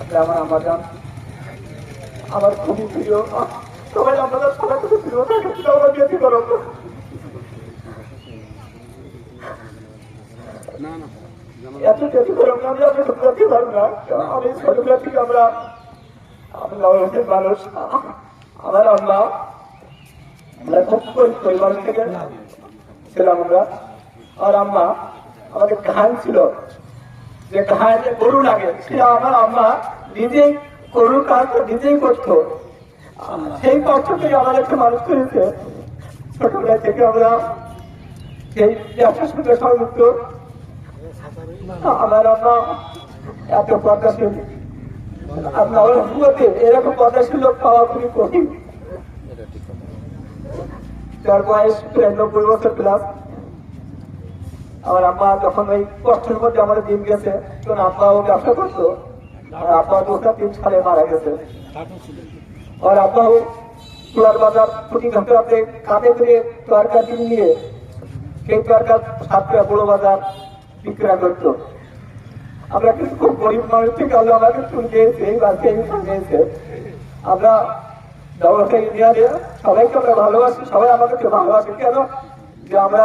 আপনি আমার আমার যান। আমার খুবই প্রিয়। সবাই আপনাদের সবার কাছে প্রিয়। আমার বিয়ে করো এত ক্ষতি করো না আমি বুঝাতে পারব না। আমি থেকে আমরা আমি মানুষ। আমার আমরা খুব পরিবার থেকে ছিলাম আমরা। আর আম্মা আমাদের ঘান ছিল। যে ঘায়ে যে গরু লাগে সে আমার আম্মা নিজেই গরুর কাজ নিজেই করতো। সেই কষ্ট থেকে আমাদেরকে মানুষ করেছে ছোটবেলা থেকে আমরা সেই ব্যবসার সঙ্গে সংযুক্ত আমার আম্মা এত পদ্মাশীল আপনার অনুভূতি এরকম পদ্মাশীল লোক পাওয়া খুবই কঠিন। যার বয়স প্রায় নব্বই বছর প্লাস আমার আম্মা যখন ওই কষ্টের মধ্যে আমাদের দিন গেছে। তখন আব্বাও ব্যবসা করতো। আর আব্বা দুটা তিন সালে মারা গেছে। আর আব্বাও তুলার বাজার প্রতি ঘন্টাতে কাঁধে করে তরকারি নিয়ে সেই তরকার সাতটা বড় বাজার বিক্রয় করতো। আমরা কিন্তু খুব গরিব মানুষ থেকে আল্লাহ আমাকে চুল দিয়েছে, এই এই দিয়েছে। আমরা ব্যবসায়ী ইন্ডিয়ারে সবাইকে আমরা ভালোবাসি, সবাই আমাদেরকে ভালোবাসি। কেন? যে আমরা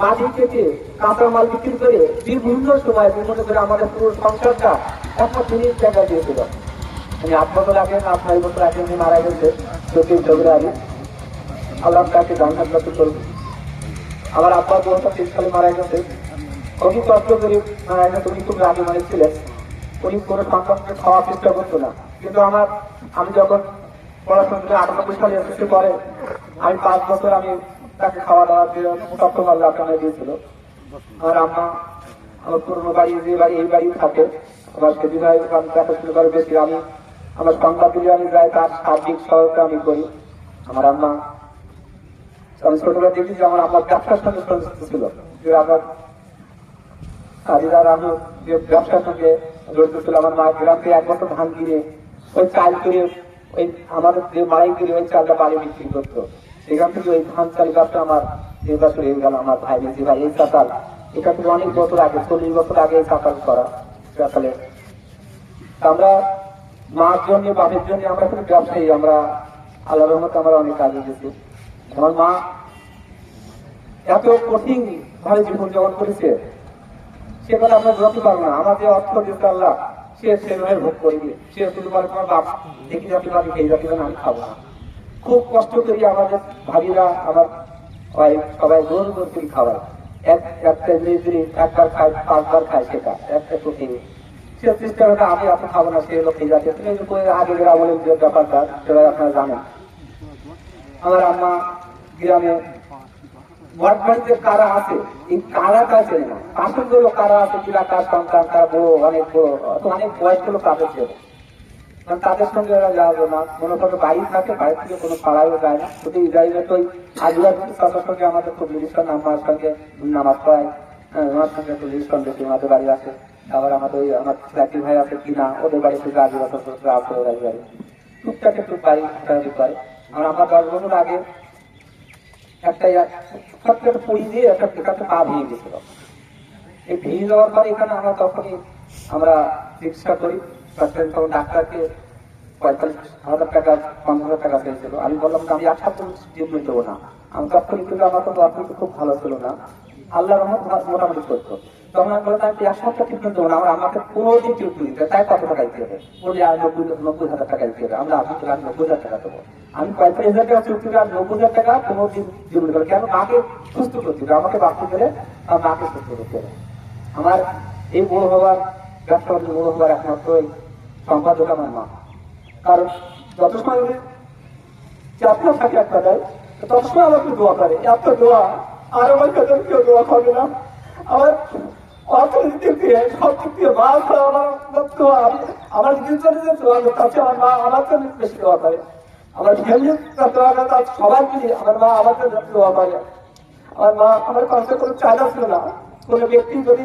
মাটি কেটে কাঁচা মাল বিক্রি করে বিভিন্ন সময় বিভিন্ন করে আমাদের পুরো সংসারটা একটা তিরিশ টাকা দিয়েছিল উনি আট বছর আগে আট নয় বছর আগে উনি মারা গেছে চব্বিশ ফেব্রুয়ারি আল্লাহ তাকে জান্নাত করবে। আমার আব্বা দু হাজার তিন সালে মারা গেছে। খুবই কষ্ট করে মারা গেছে, উনি খুব রাগে মারেছিলেন উনি কোনো সন্তানকে খাওয়ার চেষ্টা করতো না। কিন্তু আমার, আমি যখন পড়াশোনা আটানব্বই সালে এসেছে পরে আমি পাঁচ বছর আমি তাকে খাওয়া দাওয়া দিয়ে আল্লাহ আপনারা দিয়েছিল। আমার আম্মা আমার পুরনো বাড়ি, যে বাড়ি, এই বাড়ি থাকে আমার সেদিন দেখাশোনা করে বেশি। আমি আমার সংবাদ দিলে আমি যাই, তার সার্বিক সহায়তা আমি করি। আমার আম্মা, আমি ছোটবেলা দেখি যে আমার আমার ব্যবসার সঙ্গে সংযুক্ত ছিল। যে আমার কাজীদার আমি যে ব্যবসার সঙ্গে জড়িত ছিল, আমার মা গ্রাম থেকে এক বছর ধান কিনে ওই চাল করে ওই আমাদের যে মাড়াই করে ওই চালটা বাড়ি বিক্রি করতো। সেখান থেকে ওই ধান চাল ব্যবসা আমার এই বছর হয়ে গেল আমার ভাই বেশি ভাই। এই চাতাল এটা থেকে অনেক বছর আগে, চল্লিশ বছর আগে এই চাতাল করা চাতালে আমরা মার জন্য, বাপের জন্য আমরা শুধু ব্যবসায়ী, আমরা আল্লাহ রহমত আমরা অনেক কাজে গেছি। আমার মা এত কঠিন ভাবে জীবন যাপন করেছে, সে কথা আমরা যত পারব না। আমার যে অর্থ দিতে আল্লাহ, সে সেভাবে ভোগ করিবে সে শুধু বাপ দেখি যাতে পারি, খেয়ে যাতে আমি খাব না। খুব কষ্ট করি আমাদের ভাবিরা, আমার সবাই জোর জোর করে খাওয়ায়। এক, একটা জিনিস গ্রামের যে ব্যাপারটা আপনারা জানেন। আমার গ্রামে কারা আছে? এই কারা আছে? কিরা অনেক বয়স্ক লোক চেনে কারণ তাদের সঙ্গে ওরা যাওয়া না। কোনো কোনো বাড়ি থাকে বাড়ি থেকে কোনো পাড়ায়ও যায় না। শুধু ইসরায়েলের তো আদিবাসী তাদের সঙ্গে আমাদের খুব লিস্টন আমার সঙ্গে নামাজ পড়ায়। হ্যাঁ, আমার সঙ্গে একটু লিস্টন বেশি আমাদের বাড়ি আছে। আবার আমাদের ওই আমার চাকরি ভাই আছে কিনা ওদের বাড়ি থেকে আদিবাসী আছে ওরা বাড়ি। টুকটাক একটু বাড়ি হাঁটাহাঁটি করে আর আমরা দশ বছর আগে একটা একটা পুরি দিয়ে একটা একটা পা ভেঙে গেছিল এই ভেঙে যাওয়ার পরে এখানে আমরা তখনই আমরা চিকিৎসা করি। তখন ডাক্তারকে পঁয়তাল্লিশ, হাজার টাকা আমি দেবো আমার আল্লাহ মোটামুটি দেবো আমাকে দিন টাকা টাকা দেবো। আমি পঁয়তাল্লিশ হাজার টাকা নব্বই হাজার টাকা দিন করে কেন? সুস্থ আমাকে সুস্থ আমার এই বড় হবার ব্যবসা বড় হবার একমাত্র সম্পাদক আমার মা। কারণ যত সময় উনি থাকে একটা দেয় তত সময় আমাকে দোয়া করে। এত দোয়া, আর আমার কাছে কেউ দোয়া করে না। আমার অর্থনীতি দিয়ে সব দিক দিয়ে মা আমার আমার নিজের জন্য যে দোয়া মা আমার বেশি দোয়া করে। আমার ফ্যামিলি দোয়া করে, তার সবাই মিলে আমার মা আমার জন্য দোয়া করে। আমার মা আমার কাছে কোনো চাহিদা ছিল না। কোনো ব্যক্তি যদি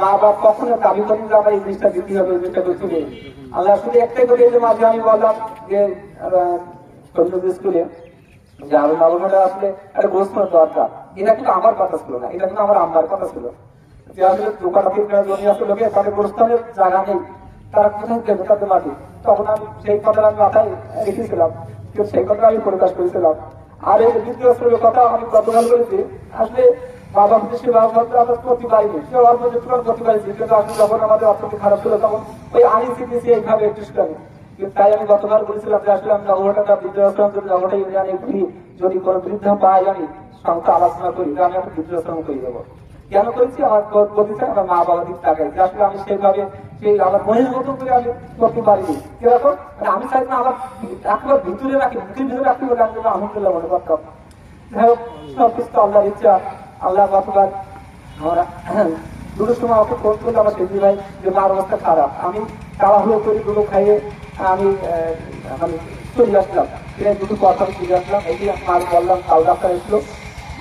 মা বাপ কখনো দাবি করেন যে আমার এই জিনিসটা দিতে হবে, এই জিনিসটা করতে হবে। আল্লাহ শুধু একটাই করে যে মাঝে আমি বললাম যে কন্যা স্কুলে যে আরও নবঘটা আসলে একটা গোস্ত দরকার। এটা কিন্তু আমার কথা ছিল না, এটা কিন্তু আমার আম্মার কথা ছিল। যে আসলে দোকান জমি আসলে লোকে তাদের গোস্তানের জায়গা নেই, তারা কোথায় দেবে তাদের মাটি? তখন আমি সেই কথাটা আমি মাথায় রেখেছিলাম কিন্তু সেই কথা আমি প্রকাশ করেছিলাম। আর এই দ্বিতীয় কথা আমি গতকাল বলেছি, আসলে বাবা কিন্তু আসলে যখন আমাদের অর্থনীতি খারাপ ছিল তখন ওই এইভাবে তাই আমি বলেছিলাম আমি যদি কোনো বৃদ্ধ পাই আমি আলোচনা করি আমি একটা বৃদ্ধাশ্রম করে দেবো। কেন করেছি? আমার প্রতিষ্ঠান আমার মা বাবা দিক তাকাই আসলে আমি সেইভাবে সেই আমার মতো করে আমি করতে পারিনি। কীরকম? মানে আমি চাই না আমার ভিতরে রাখি, ভিতরে রাখতে বলে আমি আলহামদুলিল্লাহ মনে করতাম যাই হোক সব কিছু আল্লাহর ইচ্ছা। আল্লাহ আমরা দুটোর সময় আমাকে ফোন করল আমার দিদি ভাই যে মার অবস্থা খারাপ, আমি তাড়াহুড়ো করে দুটো খাইয়ে আমি আমি চলে আসলাম। এর দুটো কথা আমি চলে আসলাম। এই যে মার বললাম, কাল ডাক্তার এসলো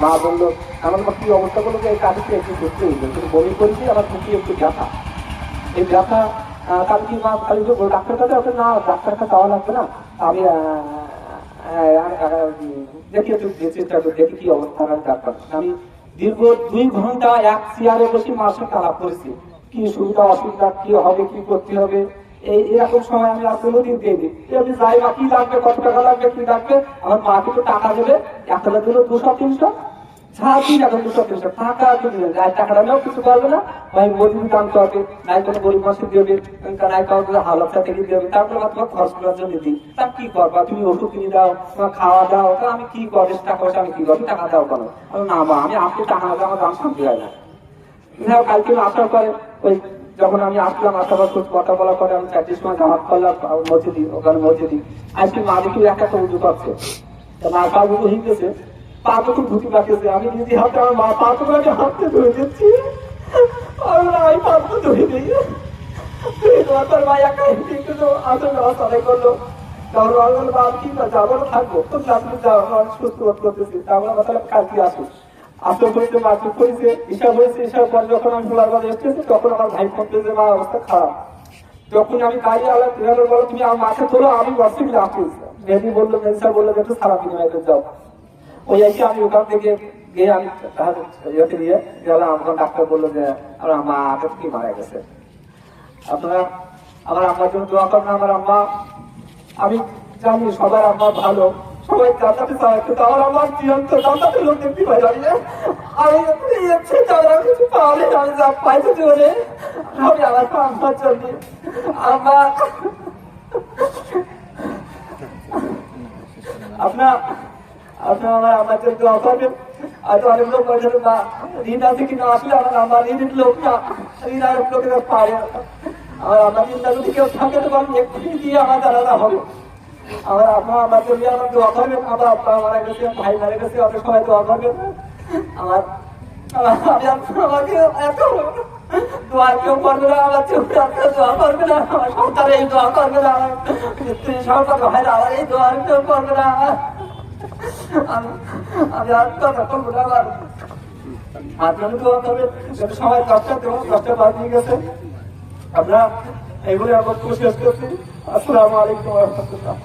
মা বলল, আমার কি অবস্থা? বলল যে এই কাজকে একটু করতে হইল। কিন্তু বমি করেছি, আমার মুখে একটু ব্যথা। এই ব্যথা কাল কি মা কাল ডাক্তার কাছে ওটা না, ডাক্তার কাছে যাওয়া লাগবে না। আমি দেখি একটু চেষ্টা করে দেখি কি অবস্থা, আমি ডাক্তার। আমি দীর্ঘ দুই ঘণ্টা এক চেয়ারে বসে মার সাথে আলাপ করেছি। কি সুবিধা, অসুবিধা, কি হবে, কি করতে হবে? এই এরকম সময় আমি আর কোনোদিন দিইনি। দিই আমি যাই বা কি লাগবে, কত টাকা লাগবে, কি লাগবে, আমার মাকে তো টাকা দেবে। একটা দিল দুশো, তিনশো। সারাদিন টাকা যদি আর টাকাটা নেও, কিছু পারবে না। ভাই মজুরি নাই কোনো গরিব দেবে নাই কাউকে হালতটা থেকে তারপরে তোমার খরচ করার জন্য দিই তা কি করবা? তুমি ওষুধ কিনে দাও, তোমার খাওয়া দাও। তা আমি কি টাকা পয়সা আমি কি করব? টাকা দাও কেন না মা আমি আপনি টাকা আমার দাম শান্তি হয় না। কালকে আসার পরে ওই যখন আমি আসলাম, আসার পর খুব কথা বলার পরে আমি চারটির সময় জামাত করলাম মসজিদি ওখানে মসজিদি আজকে মা দেখি একটা উজু করছে মা হয়ে গেছে পা তো খুব আমি নিজে হাতে আমার মা হাতে ধুয়ে দিচ্ছি আমি ধুয়ে দিই তোর মা একা একটু তো আসলে ব্যবস্থা করল। তারপর আমি বললাম, "বাবা, ঠিক আছে যাব না থাকব? তো আপনি যাও আমার সুস্থ বোধ করতেছি। তারপর আমার তাহলে কালকে আসুন আসতে করেছে মারপিট করেছে। হিসাব হয়েছে হিসাব পর যখন আমি বাজে এসেছি তখন আমার ভাই ফোন করেছে মা অবস্থা খারাপ। যখন আমি গাড়ি আলাদা বলো তুমি আমার মাকে তোলো আমি বসে রাখি মেহেদি বলল মেহেদি স্যার বলল যে একটু সারা বিনিময় যাও ওই এসে আমি ওখান থেকে গিয়ে আমি ইয়েতে নিয়ে গেলাম। আমার ডাক্তার বলল যে, আমার মা আগে কি মারা গেছে। আপনারা, আমার আম্মার জন্য দোয়া করেন আমার আম্মা। আমি জানি সবার আম্মা ভালো আমার আপনার আপনার আমার আমার দোয়া করবেন। আর অনেক লোক বলছে না, ঋণ আছে কিনা আসলে আমার আমার ঋণের লোক না ঋণ আর লোকেরা পারে না। আমার আমার চিন্তা যদি কেউ থাকে তো আমি এক্ষুনি দিয়ে আমার জানালা হবে। আমার আপনার আমার জন্য আমার দোয়া করবেন। আমার আপা মারা গেছে ভাই মারা গেছে অনেক সবাই দোয়া করবেন। আমার আমার- আমাকে এত কেউ করবে না, আমার চোখে আপনার আমার সন্তান এই দোয়া করবে না। আমার সন্তান ভাইরা আমার এই দোয়া কেউ করবে না। আমি আমি আর কথা করব না আমার আপনাদের দোয়া করবেন যাতে সবাই দশটা দেবো দশটা বাদ দিয়ে গেছে আমরা এগুলো আমার খুশি করছি আসসালামু আলাইকুম রহমতুল্লাহ